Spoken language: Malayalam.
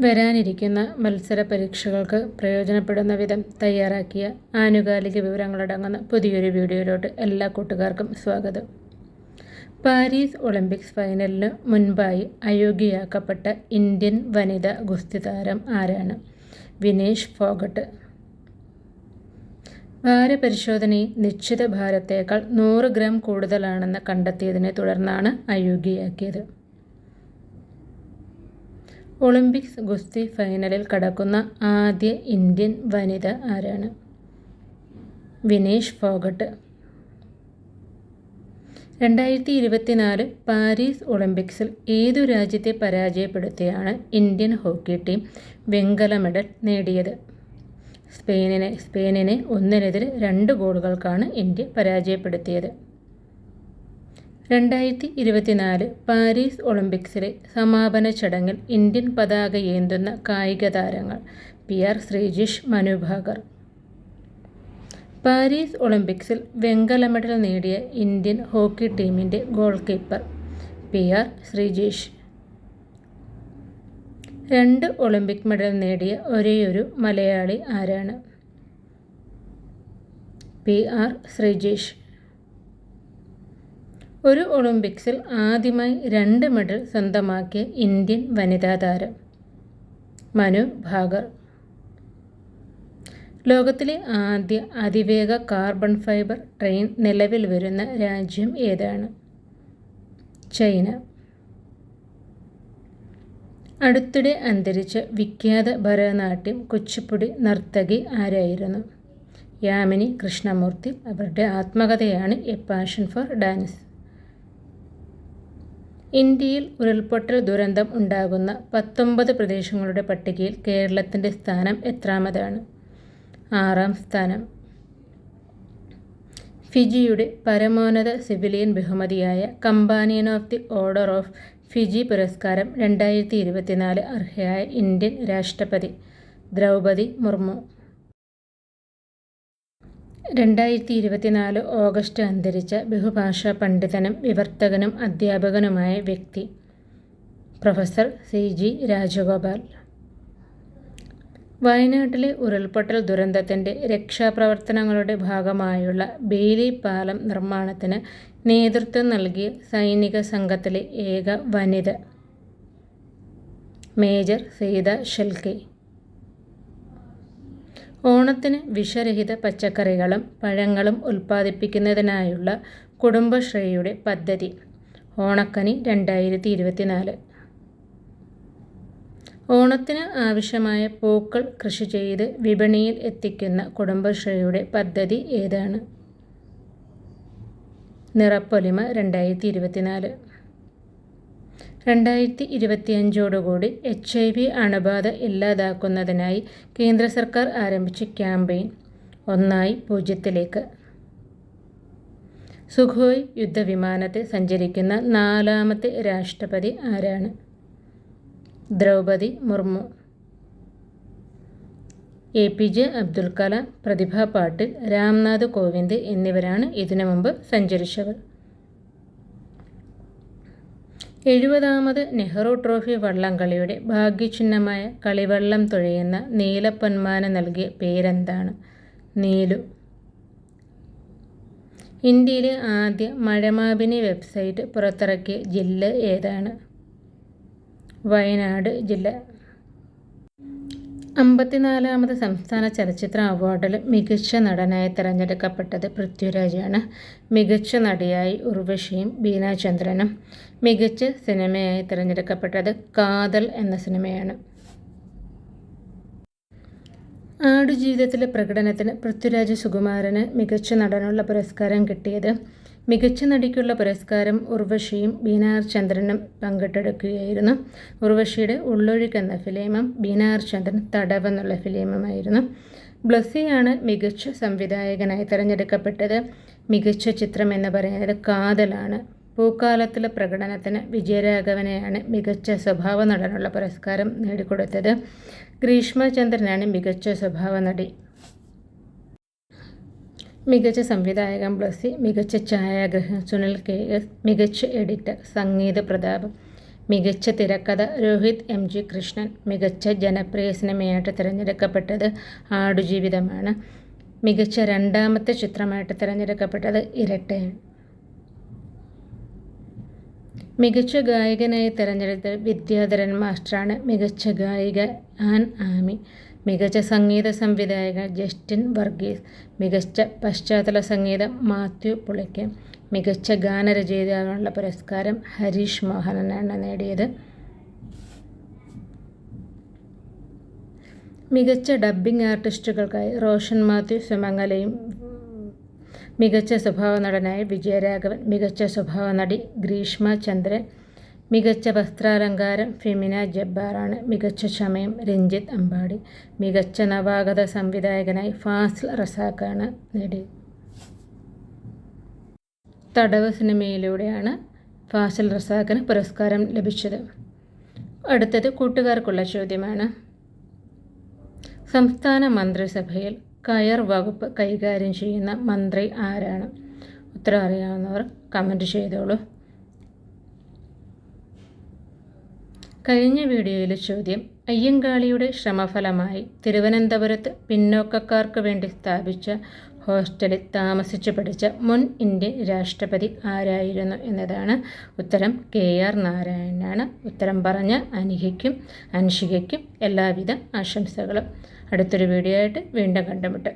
വരാനിരിക്കുന്ന മത്സര പരീക്ഷകൾക്ക് പ്രയോജനപ്പെടുന്ന വിധം തയ്യാറാക്കിയ ആനുകാലിക വിവരങ്ങളടങ്ങുന്ന പുതിയൊരു വീഡിയോയിലോട്ട് എല്ലാ കൂട്ടുകാർക്കും സ്വാഗതം. പാരീസ് ഒളിമ്പിക്സ് ഫൈനലിന് മുൻപായി അയോഗ്യയാക്കപ്പെട്ട ഇന്ത്യൻ വനിതാ ഗുസ്തി താരം ആരാണ്? വിനേഷ് ഫോഗട്ട്. ഭാരപരിശോധനയിൽ നിശ്ചിത ഭാരത്തേക്കാൾ നൂറ് ഗ്രാം കൂടുതലാണെന്ന് കണ്ടെത്തിയതിനെ തുടർന്നാണ് അയോഗ്യയാക്കിയത്. ഒളിമ്പിക്സ് ഗുസ്തി ഫൈനലിൽ കടക്കുന്ന ആദ്യ ഇന്ത്യൻ വനിത ആരാണ്? വിനേഷ് ഫോഗട്ട്. രണ്ടായിരത്തി ഇരുപത്തിനാല് പാരീസ് ഒളിമ്പിക്സിൽ ഏതു രാജ്യത്തെ പരാജയപ്പെടുത്തിയാണ് ഇന്ത്യൻ ഹോക്കി ടീം വെങ്കല മെഡൽ നേടിയത്? സ്പെയിനിനെ സ്പെയിനിനെ ഒന്നിനെതിരെ രണ്ട് ഗോളുകൾക്കാണ് ഇന്ത്യ പരാജയപ്പെടുത്തിയത്. രണ്ടായിരത്തി ഇരുപത്തിനാല് പാരീസ് ഒളിമ്പിക്സിലെ സമാപന ചടങ്ങിൽ ഇന്ത്യൻ പതാക ഏന്തുന്ന കായിക താരങ്ങൾ P R Sreejesh Manu Bhaker. Paris ഒളിമ്പിക്സിൽ വെങ്കല മെഡൽ നേടിയ ഇന്ത്യൻ ഹോക്കി ടീമിന്റെ goalkeeper P R Sreejesh. രണ്ട് ഒളിമ്പിക് മെഡൽ നേടിയ ഒരേയൊരു മലയാളി ആരാണ്? P R Sreejesh. ഒരു ഒളിമ്പിക്സിൽ ആദ്യമായി രണ്ട് മെഡൽ സ്വന്തമാക്കിയ ഇന്ത്യൻ വനിതാ താരം മനു ഭാഗർ. ലോകത്തിലെ ആദ്യ അതിവേഗ കാർബൺ ഫൈബർ ട്രെയിൻ നിലവിൽ വരുന്ന രാജ്യം ഏതാണ്? ചൈന. അടുത്തിടെ അന്തരിച്ച വിഖ്യാത ഭരതനാട്യം കുച്ചിപ്പുടി നർത്തകി ആരായിരുന്നു? യാമിനി കൃഷ്ണമൂർത്തി. അവരുടെ ആത്മകഥയാണ് എ പാഷൻ ഫോർ ഡാൻസ്. ഇന്ത്യയിൽ ഉരുൾപൊട്ടൽ ദുരന്തം ഉണ്ടാകുന്ന പത്തൊമ്പത് പ്രദേശങ്ങളുടെ പട്ടികയിൽ കേരളത്തിന്റെ സ്ഥാനം എത്രാമതാണ്? ആറാം സ്ഥാനം. ഫിജിയുടെ പരമോന്നത സിവിലിയൻ ബഹുമതിയായ companion of the order of Fiji പുരസ്കാരം രണ്ടായിരത്തി ഇരുപത്തിനാല് അർഹയായ ഇന്ത്യൻ രാഷ്ട്രപതി ദ്രൗപതി മുർമു. രണ്ടായിരത്തി ഇരുപത്തിനാല് ഓഗസ്റ്റ് അന്തരിച്ച ബഹുഭാഷാ പണ്ഡിതനും വിവർത്തകനും അധ്യാപകനുമായ വ്യക്തി പ്രൊഫസർ സി ജി രാജഗോപാൽ. വയനാട്ടിലെ ഉരുൾപൊട്ടൽ ദുരന്തത്തിന്റെ രക്ഷാപ്രവർത്തനങ്ങളുടെ ഭാഗമായുള്ള ബേലി പാലം നിർമ്മാണത്തിന് നേതൃത്വം നൽകിയ സൈനിക സംഘത്തിലെ ഏക വനിത മേജർ സീത ഷെൽക്കെ ഓണത്തിന് വിഷരഹിത പച്ചക്കറികളും പഴങ്ങളും ഉൽപ്പാദിപ്പിക്കുന്നതിനായുള്ള കുടുംബശ്രീയുടെ പദ്ധതി. ഓണക്കനി രണ്ടായിരത്തി ഇരുപത്തിനാല് ഓണത്തിന് ആവശ്യമായ പൂക്കൾ കൃഷി ചെയ്ത് വിപണിയിൽ എത്തിക്കുന്ന കുടുംബശ്രീയുടെ പദ്ധതി ഏതാണ്? നിറപ്പൊലിമ രണ്ടായിരത്തി ഇരുപത്തിനാല് രണ്ടായിരത്തി ഇരുപത്തിയഞ്ചോടുകൂടി എച്ച് ഐ വി അണുബാധ ഇല്ലാതാക്കുന്നതിനായി കേന്ദ്ര സർക്കാർ ആരംഭിച്ച ക്യാമ്പയിൻ ഒന്നായി പൂജ്യത്തിലേക്ക്. സുഖോയ് യുദ്ധവിമാനത്തെ സഞ്ചരിക്കുന്ന നാലാമത്തെ രാഷ്ട്രപതി ആരാണ്? Droupadi Murmu. A P J Abdul Kalam Pratibha Patil Ramnath Kovind എന്നിവരാണ് ഇതിനു മുമ്പ് സഞ്ചരിച്ചവർ. എഴുപതാമത് നെഹ്റു ട്രോഫി വള്ളംകളിയുടെ ഭാഗ്യചിഹ്നമായ കളിവള്ളം തുഴയുന്ന നീലപ്പൊന്മാന നൽകിയ പേരെന്താണ്? നീലു. ഇന്ത്യയിലെ ആദ്യ മഴമാപിനി വെബ്സൈറ്റ് പുറത്തിറക്കിയ ജില്ല ഏതാണ്? വയനാട് ജില്ല. അമ്പത്തിനാലാമത് സംസ്ഥാന ചലച്ചിത്ര അവാർഡിൽ മികച്ച നടനായി തിരഞ്ഞെടുക്കപ്പെട്ടത് പൃഥ്വിരാജാണ്. മികച്ച നടിയായി ഉർവശിയും ബീനാചന്ദ്രനും മികച്ച സിനിമയായി തിരഞ്ഞെടുക്കപ്പെട്ടത് കാതൽ എന്ന സിനിമയാണ്. ആടുജീവിതത്തിലെ പ്രകടനത്തിന് പൃഥ്വിരാജ് സുകുമാരന് മികച്ച നടനുള്ള പുരസ്കാരം കിട്ടിയത് മികച്ച നടിക്കുള്ള പുരസ്കാരം ഉർവശിയും ബീനാർ ചന്ദ്രനും പങ്കിട്ടെടുക്കുകയായിരുന്നു. ഉർവശിയുടെ ഉള്ളൊഴുക്ക് എന്ന ഫിലിമും ബീനാർ ചന്ദ്രൻ തടവ് എന്നുള്ള ഫിലിമുമായിരുന്നു. ബ്ലസ്സിയാണ് മികച്ച സംവിധായകനായി തിരഞ്ഞെടുക്കപ്പെട്ടത്. മികച്ച ചിത്രം എന്ന് പറയുന്നത് കാതലാണ്. പൂക്കാലത്തിലെ പ്രകടനത്തിന് വിജയരാഘവനെയാണ് മികച്ച സ്വഭാവ നടനുള്ള പുരസ്കാരം നേടിക്കൊടുത്തത്. ഗ്രീഷ്മചന്ദ്രനാണ് മികച്ച സ്വഭാവ നടി മികച്ച സംവിധായകൻ ബ്ലസ്സി മികച്ച ഛായാഗ്രഹം സുനിൽ കെ എസ് മികച്ച എഡിറ്റർ സംഗീത പ്രതാപം മികച്ച തിരക്കഥ രോഹിത് എം ജി കൃഷ്ണൻ മികച്ച ജനപ്രിയ സിനിമയായിട്ട് തിരഞ്ഞെടുക്കപ്പെട്ടത് ആടുജീവിതമാണ്. മികച്ച രണ്ടാമത്തെ ചിത്രമായിട്ട് തിരഞ്ഞെടുക്കപ്പെട്ടത് ഇരട്ടയാണ്. മികച്ച ഗായകനായി തിരഞ്ഞെടുത്തത് വിദ്യാധരൻ മാസ്റ്ററാണ് മികച്ച ഗായിക ആൻ ആമി. മികച്ച സംഗീത സംവിധായകൻ ജസ്റ്റിൻ വർഗീസ് മികച്ച പശ്ചാത്തല സംഗീതം മാത്യു പുളിക്ക് മികച്ച ഗാനരചയിതാവിനുള്ള പുരസ്കാരം ഹരീഷ് മോഹനനാണ് നേടിയത്. മികച്ച ഡബ്ബിംഗ് ആർട്ടിസ്റ്റുകൾക്കായി റോഷൻ മാത്യു സുമംഗലയും മികച്ച സ്വഭാവ നടനായ വിജയരാഘവൻ മികച്ച സ്വഭാവ നടി ഗ്രീഷ്മ ചന്ദ്രൻ മികച്ച വസ്ത്രാലങ്കാരം ഫെമിന ജബ്ബാറാണ്. മികച്ച ക്ഷമയം രഞ്ജിത്ത് അമ്പാടി. മികച്ച നവാഗത സംവിധായകനായി ഫാസിൽ റസാഖാണ് നേടിയത് തടവ് സിനിമയിലൂടെയാണ് ഫാസിൽ റസാഖിന് പുരസ്കാരം ലഭിച്ചത്. അടുത്തത് കൂട്ടുകാർക്കുള്ള ചോദ്യമാണ്. സംസ്ഥാന മന്ത്രിസഭയിൽ കയർ വകുപ്പ് കൈകാര്യം ചെയ്യുന്ന മന്ത്രി ആരാണ്? ഉത്തരം അറിയാവുന്നവർ കമന്റ് ചെയ്തോളൂ. കഴിഞ്ഞ വീഡിയോയിലെ ചോദ്യം അയ്യങ്കാളിയുടെ ശ്രമഫലമായി തിരുവനന്തപുരത്ത് പിന്നോക്കക്കാർക്ക് വേണ്ടി സ്ഥാപിച്ച ഹോസ്റ്റലിൽ താമസിച്ചു പഠിച്ച മുൻ ഇന്ത്യൻ രാഷ്ട്രപതി ആരായിരുന്നു എന്നതാണ് ഉത്തരം. കെ ആർ നാരായണനാണ്. ഉത്തരം പറഞ്ഞ അനിഹയ്ക്കും അൻഷികയ്ക്കും എല്ലാവിധ ആശംസകളും. അടുത്തൊരു വീഡിയോ ആയിട്ട് വീണ്ടും കണ്ടുമുട്ടും.